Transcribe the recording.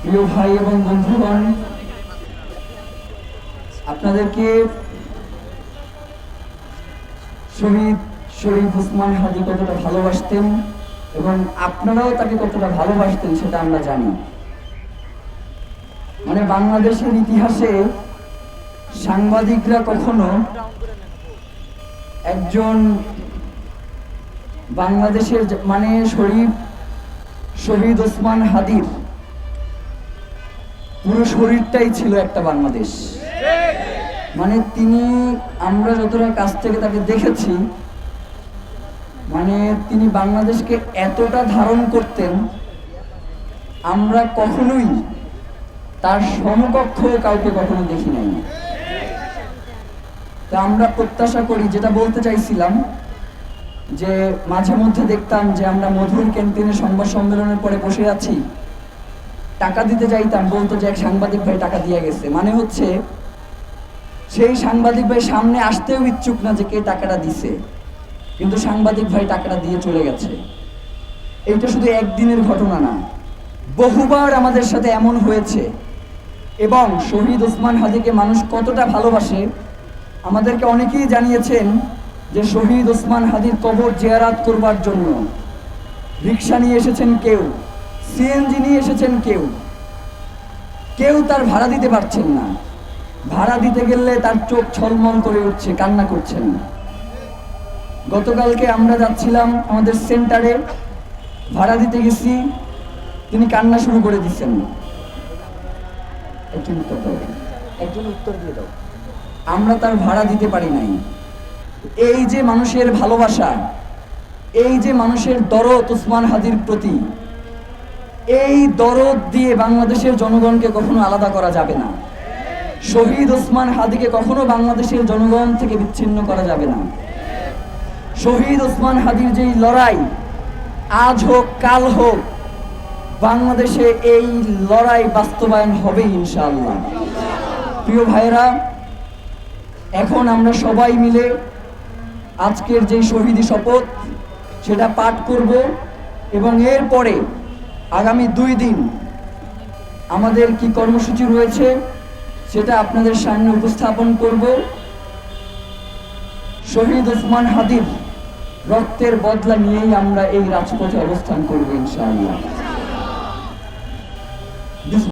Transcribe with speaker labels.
Speaker 1: প্রিয় ভাই এবং বন্ধুগণ, আপনাদেরকে শহীদ শরীফ উসমান হাজি কতটা ভালোবাসতেন এবং আপনারাও তাকে কতটা ভালোবাসতেন সেটা আমরা জানি। মানে বাংলাদেশের ইতিহাসে সাংবাদিকরা কখনো একজন বাংলাদেশের মানে শরীফ শহীদ ওসমান হাদির পুরো শরীরটাই ছিল একটা বাংলাদেশ। মানে তিনি, আমরা যতটা কাছ থেকে তাকে দেখেছি মানে তিনি বাংলাদেশকে এতটা ধারণ করতেন, আমরা কখনোই তার সমকক্ষ কাউকে কখনো দেখি নাই। তা আমরা প্রত্যাশা করি, যেটা বলতে চাইছিলাম যে মাঝে মধ্যে দেখতাম যে আমরা মধুর ক্যান্টিনে সংবাদ সম্মেলনের পরে বসে আছি। টাকা দিতে চাইতাম বলতো যে এক সাংবাদিক ভাই টাকা দিয়ে গেছে। মানে হচ্ছে, সেই সাংবাদিক ভাই সামনে আসতেও ইচ্ছুক না যে কে টাকাটা দিছে। কিন্তু সাংবাদিক ভাই টাকাটা দিয়ে চলে গেছে। এইটা শুধু একদিনের ঘটনা না, বহুবার আমাদের সাথে এমন হয়েছে। এবং শহীদ ওসমান হাদিকে মানুষ কতটা ভালোবাসে, আমাদেরকে অনেকেই জানিয়েছেন যে শহীদ ওসমান হাদির কবর জিয়ারাত করবার জন্য রিক্সা নিয়ে এসেছেন কেউ সিএনজি নিয়ে এসেছেন কেউ কেউ তার ভাড়া দিতে পারছেন না। ভাড়া দিতে গেলে তার চোখ ছলমল করে উঠছে কান্না করছেন। গতকালকে আমরা যাচ্ছিলাম আমাদের সেন্টারে ভাড়া দিতে গেছি তিনি কান্না শুরু করে দিচ্ছেন একজন উত্তর দাও। একজন উত্তর দিয়ে দাও। আমরা তার ভাড়া দিতে পারি নাই। এই যে মানুষের ভালোবাসা, এই যে মানুষের দরদ উসমান হাদির প্রতি, এই দরদ দিয়ে বাংলাদেশের জনগণকে কখনো আলাদা করা যাবে না। শহীদ ওসমান হাদিকে কখনো বাংলাদেশের জনগণ থেকে বিচ্ছিন্ন করা যাবে না। শহীদ ওসমান হাদির যেই লড়াই, আজ হোক, কাল হোক, বাংলাদেশে এই লড়াই বাস্তবায়ন হবে ইনশাআল্লাহ। প্রিয় ভাইরা এখন আমরা সবাই মিলে আজকের যে শহীদি শপথ, সেটা পাঠ করব এবং এরপরে আগামী দুই দিন আমাদের কি কর্মসূচি রয়েছে, সেটা আপনাদের সামনে উপস্থাপন করব। শহীদ ওসমান হাদির রক্তের বদলা নিয়েই আমরা এই রাজপথে অবস্থান করব ইনশাআল্লাহ।